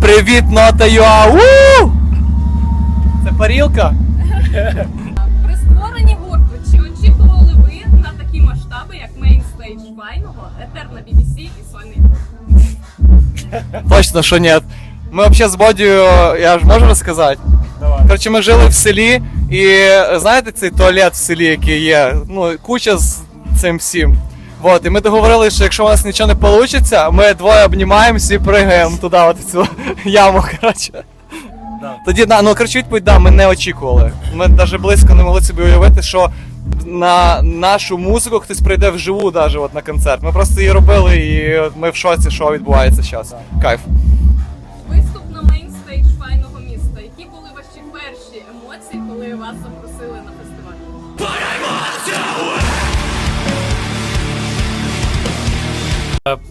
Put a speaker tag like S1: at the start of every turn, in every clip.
S1: Привіт, нота ЮА! Це парілка?
S2: При створенні гурту чи очікували ви на такі масштаби, як мейнстейдж Вайного, Етер на BBC і сольний гурт?
S1: Точно, що ні. Ми взагалі з Бодію, я ж можу розказати?
S3: Давай.
S1: Коротше, ми жили в селі, і знаєте цей туалет в селі, який є? Ну, куча з цим всім. Вот, і ми договорилися, що якщо у нас нічого не вийде, ми двоє обнімаємося і пригаємо туди, от в цю яму, коротше.
S3: Да.
S1: Тоді, ну коротше, відповідь, да, ми не очікували. Ми навіть близько не могли собі уявити, що на нашу музику хтось прийде вживу даже от на концерт. Ми просто її робили, і ми в шоці, що відбувається зараз. Кайф.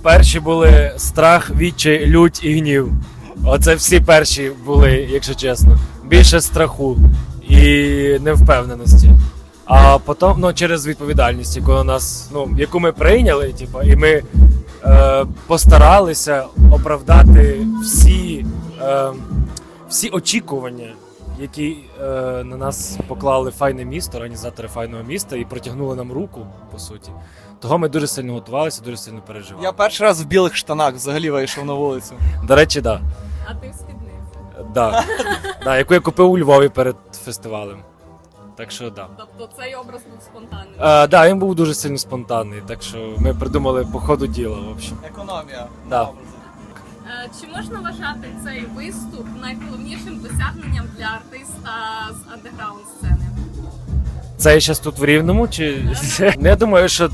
S2: Перші
S3: були страх, відчай, лють і гнів. Оце всі перші були, якщо чесно. Більше страху і невпевненості. А потім, ну, через відповідальність, яку нас, ну, яку ми прийняли, типу, і ми е, постаралися оправдати всі, е, всі очікування, які е, на нас поклали файне місто, організатори файного міста, і протягнули нам руку, по суті. Того ми дуже сильно готувалися, дуже сильно переживали.
S1: Я перший раз в білих штанах взагалі вийшов на вулицю.
S3: До речі, так.
S2: А ти в спідниці.
S3: Да. Да, яку я купив у Львові перед фестивалем. Так що да.
S2: Тобто цей образ був спонтанним.
S3: А, да, він був дуже сильно спонтанний, так що ми придумали по ходу діла, в общем.
S1: Економія.
S3: Да.
S2: Е, Чи можна вважати цей виступ найголовнішим досягненням для артиста з андеграунд сцени?
S3: Це я зараз тут в Рівному, чи я думаю, що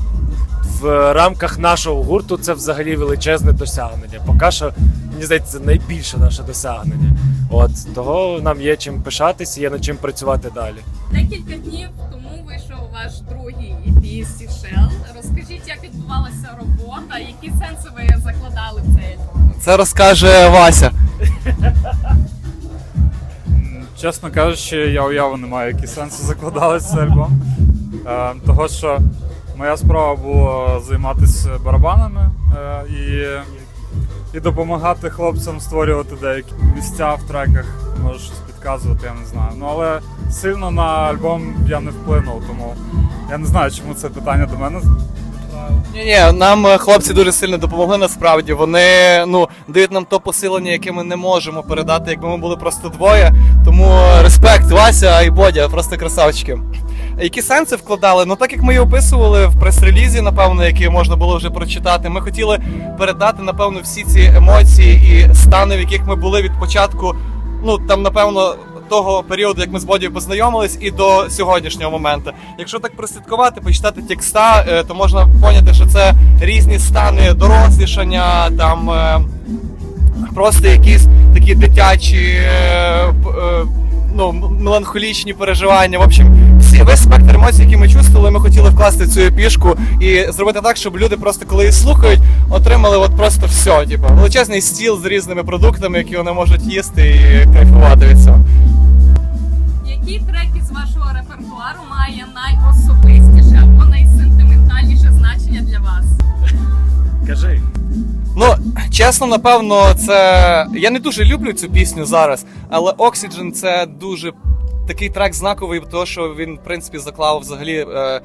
S3: в рамках нашого гурту це взагалі величезне досягнення. Поки що, мені здається, це найбільше наше досягнення. От того нам є чим пишатися, є над чим працювати далі.
S2: Декілька днів тому ваш другий EP Сішел. Розкажіть, як відбувалася робота, які сенси ви закладали в цей альбом?
S1: Це розкаже Вася.
S4: Чесно кажучи, я уяви не маю, які сенси закладали в цей альбом. Е, того, що моя справа була займатися барабанами е, і, і допомагати хлопцям створювати деякі місця в треках, може щось підказувати, я не знаю. Ну але сильно на альбом я не вплинув, тому я не знаю, чому це питання до мене.
S1: Ні, ні, нам е, хлопці дуже сильно допомогли насправді. Вони ну дають нам то посилення, яке ми не можемо передати, якби ми були просто двоє. Тому е, респект, Вася і Бодя, просто красавчики. Які сенси вкладали? Ну так як ми її описували в прес-релізі, напевно, який можна було вже прочитати. Ми хотіли передати, напевно, всі ці емоції і стани, в яких ми були від початку. Ну там, напевно, того періоду, як ми з Бодією познайомились, і до сьогоднішнього моменту. Якщо так прослідкувати, почитати текста, е, то можна поняти, що це різні стани дорослішання, там е, просто якісь такі дитячі. е, Ну, меланхолічні переживання. В общем, всі весь спектр емоцій, які ми чувствували, ми хотіли вкласти в цю епішку і зробити так, щоб люди просто коли її слухають, отримали от просто все. Типу, величезний стіл з різними продуктами, які вони можуть їсти і кайфувати від цього.
S2: Який трек із вашого репертуару має найособистіше або найсентиментальніше значення для вас?
S3: Кажи.
S1: Ну, чесно, напевно, це. Я не дуже люблю цю пісню зараз, але Oxygen це дуже такий трек знаковий, тому що він, в принципі, заклав взагалі е,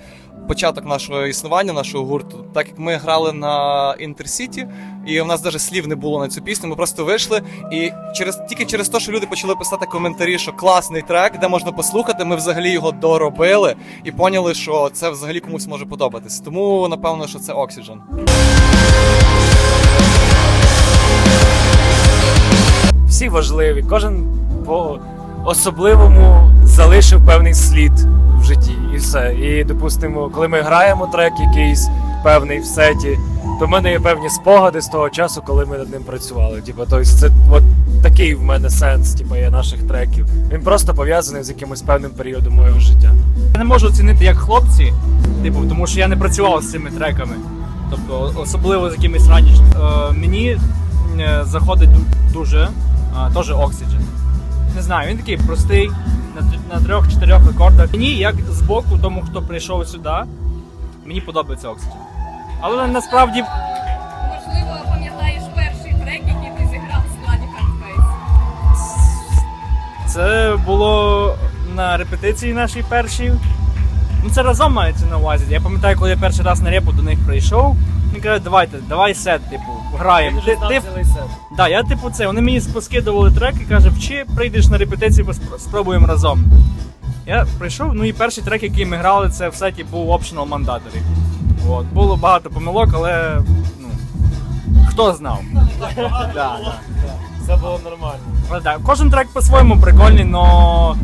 S1: початок нашого існування, нашого гурту. Так як ми грали на Інтерсіті, і у нас навіть слів не було на цю пісню. Ми просто вийшли, і через тільки через те, що люди почали писати коментарі, що класний трек, де можна послухати, ми взагалі його доробили і поняли, що це взагалі комусь може подобатись. Тому напевно, що це Oxygen.
S3: Всі важливі, кожен по особливому залишив певний слід в житті, і все. І, допустимо, коли ми граємо трек якийсь певний в сеті, то в мене є певні спогади з того часу, коли ми над ним працювали. Типу, тобто це от такий в мене сенс, типу, є наших треків. Він просто пов'язаний з якимось певним періодом моєго життя.
S5: Я не можу оцінити як хлопці, типу, тому що я не працював з цими треками. Тобто, особливо з якимись ранішніми. Е, мені е, заходить дуже, е, теж Oxygen. Не знаю, він такий простий, на, трьох-чотирьох рекордах. Мені, як з боку, тому хто прийшов сюди, мені подобається Oxygen. Але насправді
S2: Можливо, пам'ятаєш перший трек, який ти зіграв в складі Hardface?
S5: це було на репетиції нашій першій. Ну це разом мається на увазі. Я пам'ятаю, коли я перший раз на репу до них прийшов. Він каже, давайте, давай сет, типу, граємо. Ти, ти, Да, я типу це, вони мені поскидували трек і каже, вчи, прийдеш на репетицію, спробуємо разом. Я прийшов, ну і перший трек, який ми грали, це в сеті був Optional Mandatory. От. Було багато помилок, але ну, хто знав. Да, да.
S3: Це було нормально.
S5: Але да, кожен трек по-своєму прикольний, але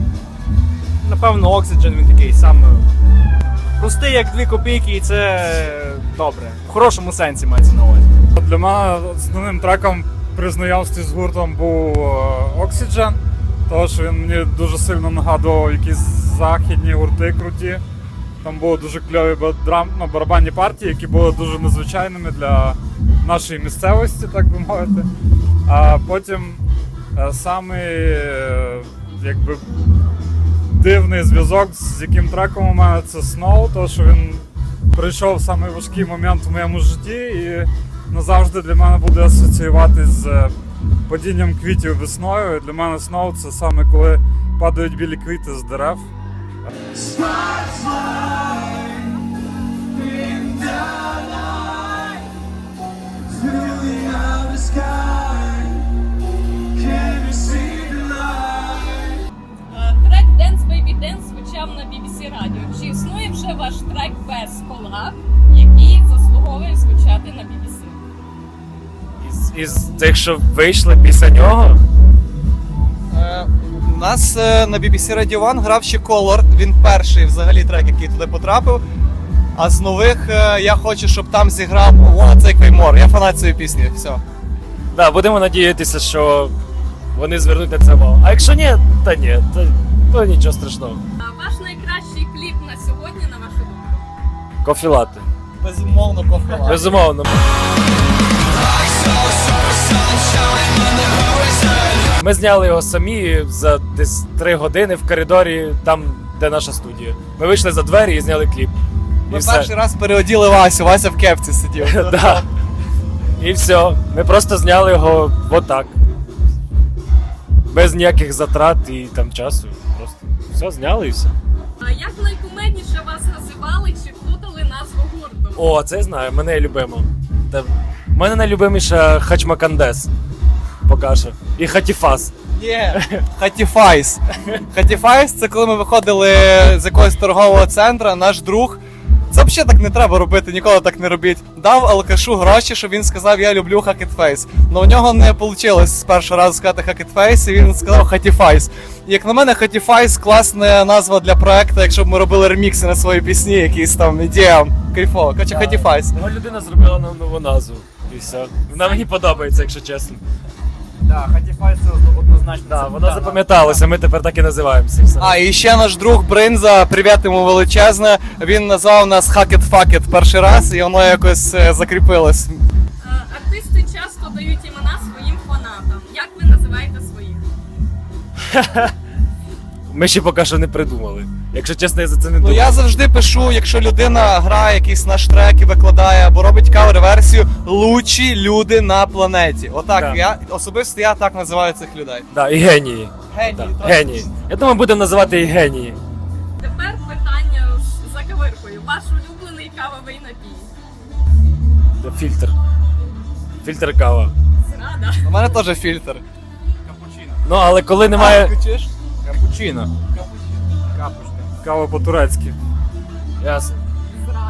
S5: напевно Oxygen він такий сам простий, як дві копійки, і це добре. В хорошому сенсі мається на увазі.
S4: Для мене основним треком при знайомстві з гуртом був е, Oxygen, тому що він мені дуже сильно нагадував якісь західні гурти круті. Там були дуже кльові драм, ну, барабанні партії, які були дуже незвичайними для нашої місцевості, так би мовити. А потім е, самий е, якби, дивний зв'язок, з яким треком у мене це Snow, то що він прийшов самий важкий момент в моєму житті і назавжди для мене буде асоціюватись з е, падінням квітів весною. Для мене Snow це саме коли падають білі квіти з дерев.
S2: Е, ваш трек без колаб, який заслуговує звучати на BBC?
S3: Із, із тих, що вийшли після нього.
S1: Е, У нас е, на BBC Radio One грав ще Color. Він перший взагалі трек, який туди потрапив. А з нових е, я хочу, щоб там зіграв Wanna Take Me More. Я фанат цієї пісні. Все.
S3: Да, будемо надіятися, що вони звернуть на це увагу. А якщо ні, то ні, то, то нічого страшного. Кофілати.
S1: Безумовно, кофе.
S3: Безумовно. Ми зняли його самі за десь 3 години в коридорі, там, де наша студія. Ми вийшли за двері і зняли кліп. І
S1: Ми
S3: все.
S1: перший раз переоділи Васю, Вася в кепці сидів.
S3: Да. І все. Ми просто зняли його отак. Без ніяких затрат і там часу. Просто все зняли і все.
S2: А як найкумедніше вас називали чи плутали назву гурту?
S3: О, це знаю, мене любимо. Та... мене найлюбиміша Хачмакандес. Покаже. І Хатіфас.
S1: Ні, Хатіфайс. Хатіфайс це коли ми виходили з якогось торгового центру, наш друг. Це взагалі так не треба робити, ніколи так не робіть. Дав алкашу гроші, щоб він сказав, я люблю Хакетфейс. Но у нього не вийшло з першого разу сказати Хакетфейс, і він сказав Хатіфайс. Як на мене, Хатіфайс класна назва для проекту, якщо б ми робили ремікси на свої пісні, якісь там ідеям. Кайфово. Короче, Хатіфайс.
S3: Його людина зробила нам нову назву. І все. Вона мені подобається, якщо чесно.
S5: Да, Hatify це однозначно.
S3: Да, воно запам'яталося, ми тепер так і називаємося. Все.
S1: А, і ще наш друг Бринза, привіт йому величезне. Він назвав нас Хакет Факет перший раз, і воно якось е, закріпилось.
S2: Артисти часто дають імена своїм фанатам. Як ви називаєте своїх?
S3: Ми ще поки що не придумали. Якщо чесно, я за це не
S1: Ну
S3: думав.
S1: я завжди пишу, якщо людина грає якийсь наш трек і викладає або робить кавер-версію, лучші люди на планеті. Отак,
S3: Да.
S1: я особисто я так називаю цих людей.
S3: Да, і генії.
S1: Генії.
S3: Да,
S1: трохи.
S3: генії. Я думаю, будемо називати їх генії.
S2: Тепер питання ж за кавиркою. Ваш улюблений кавовий напій?
S3: Да, Фільтр. Фільтр кава.
S2: Зрада.
S1: У мене теж фільтр.
S5: Капучино.
S3: Ну, але коли немає.
S1: Включиш?
S5: Капучино.
S4: Кава по-турецьки.
S3: Ясно.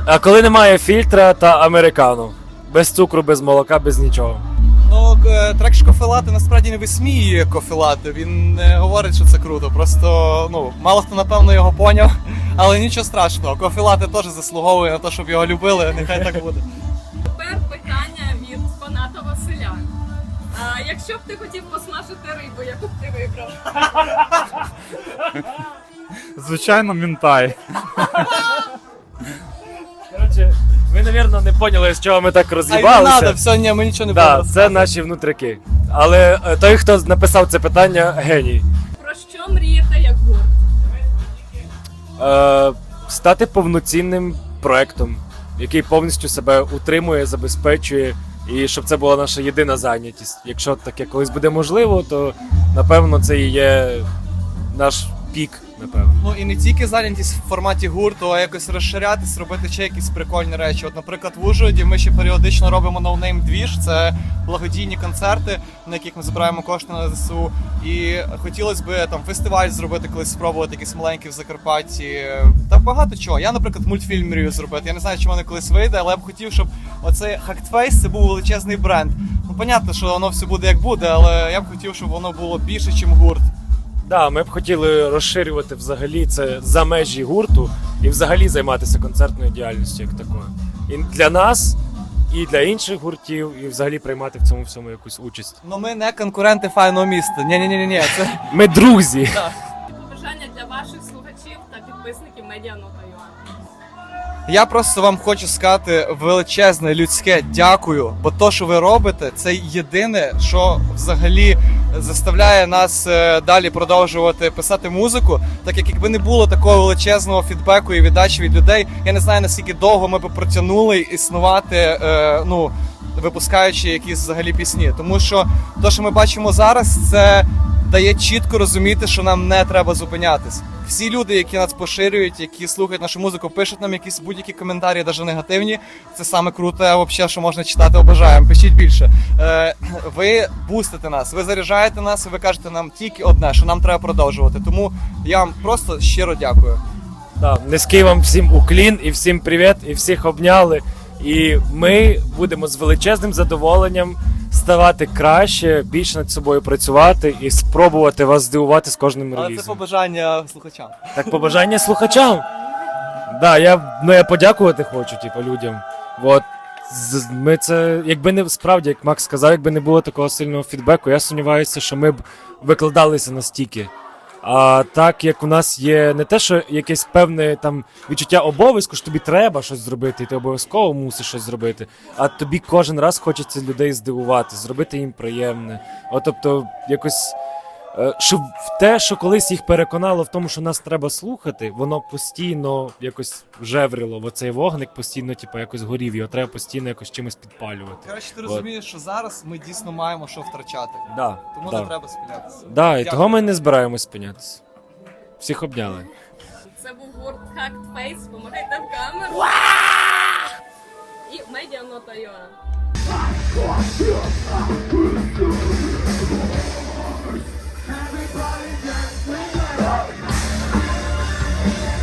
S3: А коли немає фільтра та американо. Без цукру, без молока, без нічого.
S1: Ну, е, трек Шкофелати насправді не висміює кофелати. Він не говорить, що це круто. Просто ну, мало хто напевно його поняв, але нічого страшного. Кофелати теж заслуговує на те, щоб його любили. Нехай так буде.
S2: Тепер питання від фаната Василя. А якщо б ти хотів посмажити рибу, яку б ти вибрав?
S4: Звичайно, мінтай.
S3: Коротше, ви, мабуть, не поняли, з чого ми так
S1: й не
S3: роз'їбалися.
S1: треба, все, ні, ми нічого не
S3: Да,
S1: будемо.
S3: це наші внутрики. Але е, той, хто написав це питання, геній.
S2: Про що мрієте як гурт?
S3: е, стати повноцінним проектом, який повністю себе утримує, забезпечує, і щоб це була наша єдина зайнятість. Якщо таке колись буде можливо, то напевно це і є наш пік, напевно.
S1: Ну і не тільки зайнятість в форматі гурту, а якось розширятись, робити ще якісь прикольні речі. От, наприклад, в Ужгороді ми ще періодично робимо ноунейм двіж. Це благодійні концерти, на яких ми збираємо кошти на ЗСУ. І хотілося б там фестиваль зробити, колись спробувати якийсь маленький в Закарпатті. Та багато чого. Я, наприклад, мультфільм мрію зробити. Я не знаю, чи воно колись вийде, але я б хотів, щоб оцей Хактфейс це був величезний бренд. Ну, понятно, що воно все буде як буде, але я б хотів, щоб воно було більше, ніж гурт.
S3: Да, ми б хотіли розширювати взагалі це за межі гурту і взагалі займатися концертною діяльністю як такою. І для нас, і для інших гуртів, і взагалі приймати в цьому всьому якусь участь.
S1: Ну ми не конкуренти файного міста. Ні, ні, ні, ні, це.
S3: Ми друзі.
S2: Побажання для ваших слухачів та підписників Медіанота.ua.
S1: Я просто вам хочу сказати величезне людське дякую, бо то, що ви робите, це єдине, що взагалі заставляє нас е, далі продовжувати писати музику. Так як якби не було такого величезного фідбеку і віддачі від людей, я не знаю наскільки довго ми б протягнули існувати, е, ну випускаючи якісь взагалі пісні. Тому що те, що ми бачимо зараз, це дає чітко розуміти, що нам не треба зупинятись. Всі люди, які нас поширюють, які слухають нашу музику, пишуть нам якісь будь-які коментарі, навіть негативні. Це саме круте, взагалі, що можна читати. Обожаємо. Пишіть більше. Е, ви бустите нас, ви заряджаєте нас, і ви кажете нам тільки одне, що нам треба продовжувати. Тому я вам просто щиро дякую.
S3: Да, низький вам всім уклін і всім привіт, і всіх обняли. І ми будемо з величезним задоволенням ставати краще, більше над собою працювати і спробувати вас здивувати з кожним
S1: Але це побажання слухачам.
S3: Так побажання слухачам. Да, я, ну, я подякувати хочу, типу, людям. От, з- ми це, якби не справді, як Макс сказав, якби не було такого сильного фідбеку, я сумніваюся, що ми б викладалися настільки. А так як у нас є не те, що якесь певне там відчуття обов'язку, що тобі треба щось зробити, і ти обов'язково мусиш щось зробити. А тобі кожен раз хочеться людей здивувати, зробити їм приємне. От, тобто, якось Щоб те, що колись їх переконало в тому, що нас треба слухати, воно постійно якось жеврило. В оцей вогник постійно, типу, якось горів, його треба постійно якось чимось підпалювати.
S1: Коротше, ти
S3: От.
S1: розумієш, що зараз ми дійсно маємо що втрачати.
S3: Да,
S1: Тому
S3: да.
S1: не треба спинятися.
S3: Да, і
S1: Дякую.
S3: того ми не збираємось спинятися. Всіх обняли.
S2: Це був гурт Hacked Face, помагайте в камеру. І Медіанота.ua.
S6: Everybody just sing it.